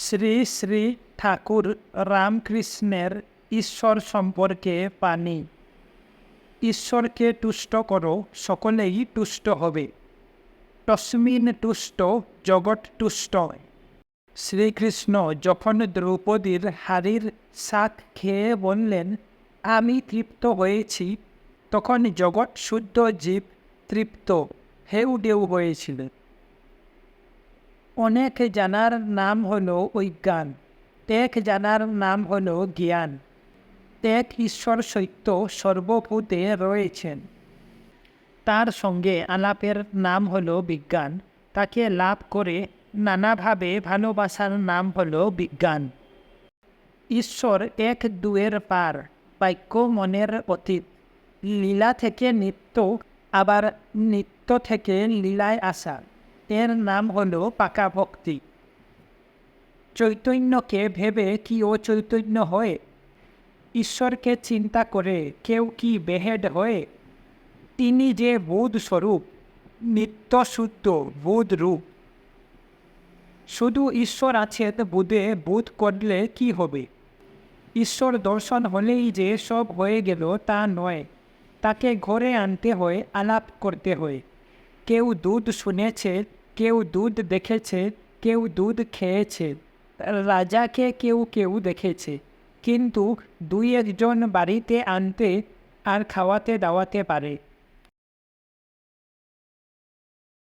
শ্রী শ্রী ঠাকুর রামকৃষ্ণের ঈশ্বর সম্পর্কে পানি। ঈশ্বরকে তুষ্ট করো, সকলেই তুষ্ট হবে। তস্মিন তুষ্ট, জগৎ তুষ্ট। শ্রীকৃষ্ণ যখন দ্রৌপদীর হাড়ির শাক খেয়ে বললেন, আমি তৃপ্ত হয়েছি, তখন জগৎ শুদ্ধ জীব তৃপ্ত হেউ ডেউ হয়েছিলেন অনেক জানার নাম হলো অজ্ঞান এক জানার নাম হলো জ্ঞান এক ঈশ্বর সত্য সর্বভূতে রয়েছেন। তার সঙ্গে আলাপের নাম হলো বিজ্ঞান, তাকে লাভ করে নানাভাবে ভালোবাসার নাম হলো বিজ্ঞান। ঈশ্বর এক দুয়ের পার, বাক্য মনের অতীত, লীলা থেকে নিত্য, আবার নিত্য থেকে লীলায় আসা। এর নাম হলো পাকা ভক্তি চৈতন্যকে ভেবে কি ও চৈতন্য হয় ঈশ্বরকে চিন্তা করে কেউ কি বেহেড হয় তিনি যে বোধ স্বরূপ নিত্য শুদ্ধ বোধ রূপ শুধু ঈশ্বর আছেন বোধে বোধ করলে কি হবে ঈশ্বর দর্শন হলেই যে সব হয়ে গেল তা নয় তাকে ঘরে আনতে হয় আলাপ করতে হয় কেউ দুধ শুনেছে কেউ দুধ দেখেছে, কেউ দুধ খেয়েছে। রাজাকে কেউ কেউ দেখেছে। কিন্তু দুই একজন বাড়িতে আনতে আর খাওয়াতে দাওয়াতে পারে।